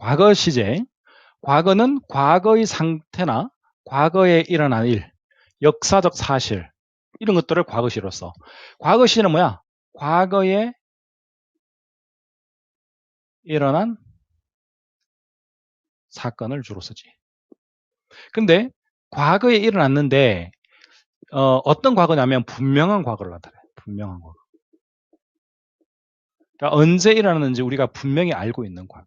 과거 시제. 과거는 과거의 상태나 과거에 일어난 일, 역사적 사실 이런 것들을 과거시로 써. 과거 시는 뭐야? 과거에 일어난 사건을 주로 쓰지. 근데 과거에 일어났는데 어, 떤 과거냐면 분명한 과거를 나타내. 분명한 과거. 그러니까 언제 일어났는지 우리가 분명히 알고 있는 과거.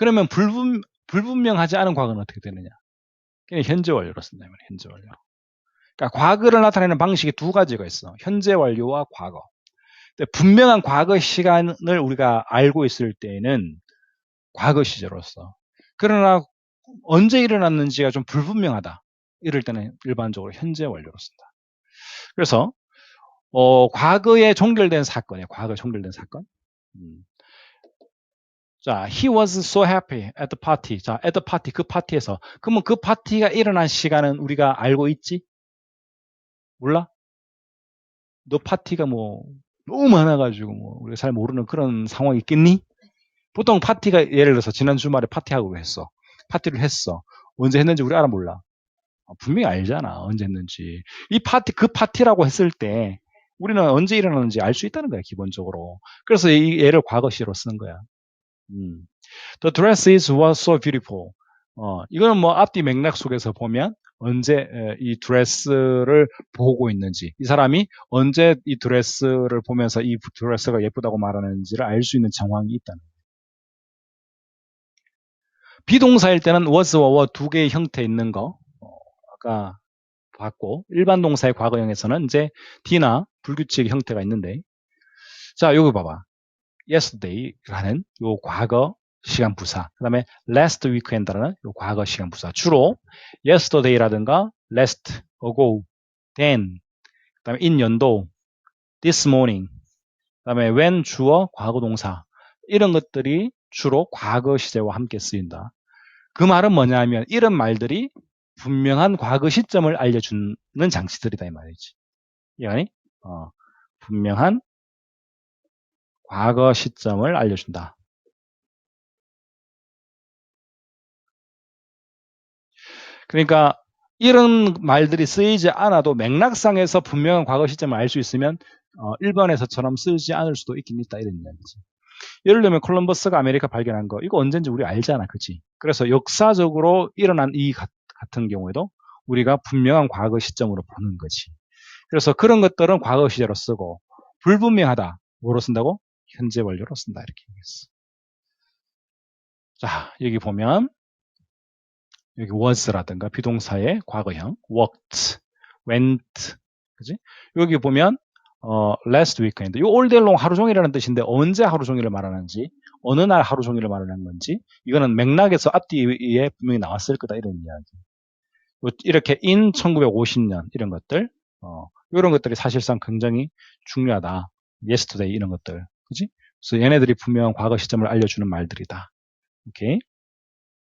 그러면 불분, 불분명하지 않은 과거는 어떻게 되느냐? 그냥 현재 완료로 쓴다. 현재 완료. 그러니까 과거를 나타내는 방식이 두 가지가 있어. 현재 완료와 과거. 분명한 과거 시간을 우리가 알고 있을 때에는 과거 시제로서. 그러나 언제 일어났는지가 좀 불분명하다. 이럴 때는 일반적으로 현재 완료로 쓴다. 그래서 어, 과거에 종결된 사건이에요. 과거에 종결된 사건. 음. 자, he was so happy at the party. 자, at the party 그 파티에서. 그러면 그 파티가 일어난 시간은 우리가 알고 있지? 몰라? 너 파티가 뭐 너무 많아가지고 뭐 우리가 잘 모르는 그런 상황이 있겠니? 보통 파티가 예를 들어서 지난 주말에 파티하고 했어. 파티를 했어. 언제 했는지 우리 알아 몰라. 어, 분명히 알잖아. 언제 했는지. 이 파티 그 파티라고 했을 때 우리는 언제 일어났는지 알 수 있다는 거야 기본적으로. 그래서 이 얘를 과거시로 쓰는 거야. 음. The dress is was so beautiful. 어, 이거는 뭐 앞뒤 맥락 속에서 보면 언제 이 드레스를 보고 있는지 이 사람이 언제 이 드레스를 보면서 이 드레스가 예쁘다고 말하는지를 알 수 있는 정황이 있다는 거예요. 비동사일 때는 was와 were 두 개의 형태 있는 거 어, 아까 봤고 일반 동사의 과거형에서는 이제 D나 불규칙 형태가 있는데 자 여기 봐봐 yesterday라는 요 과거 시간 부사. 그 다음에 last weekend라는 요 과거 시간 부사. 주로 yesterday라든가 last ago, then, 그 다음에 in 연도, this morning, 그 다음에 when 주어 과거 동사. 이런 것들이 주로 과거 시제와 함께 쓰인다. 그 말은 뭐냐면 이런 말들이 분명한 과거 시점을 알려주는 장치들이다 이 말이지. 이해가니? 어, 분명한 과거 시점을 알려준다. 그러니까 이런 말들이 쓰이지 않아도 맥락상에서 분명한 과거 시점을 알 수 있으면 어, 1번에서처럼 쓰지 않을 수도 있긴 있다 이런 이야기지. 예를 들면 콜럼버스가 아메리카 발견한 거 이거 언젠지 우리 알잖아 그치 그래서 역사적으로 일어난 이 같은 경우에도 우리가 분명한 과거 시점으로 보는 거지 그래서 그런 것들은 과거 시제로 쓰고 불분명하다 뭐로 쓴다고? 현재 완료로 쓴다 이렇게 얘기했어 자 여기 보면 여기 was라든가 비동사의 과거형 walked, went, 그지? 여기 보면 어, last weekend. 이 all day long 하루 종일이라는 뜻인데 언제 하루 종일을 말하는지, 어느 날 하루 종일을 말하는 건지, 이거는 맥락에서 앞뒤에 분명히 나왔을 거다 이런 이야기. 이렇게 in 1950년 이런 것들, 어, 이런 것들이 사실상 굉장히 중요하다. yesterday 이런 것들, 그지? 그래서 얘네들이 분명한 과거 시점을 알려주는 말들이다. 오케이.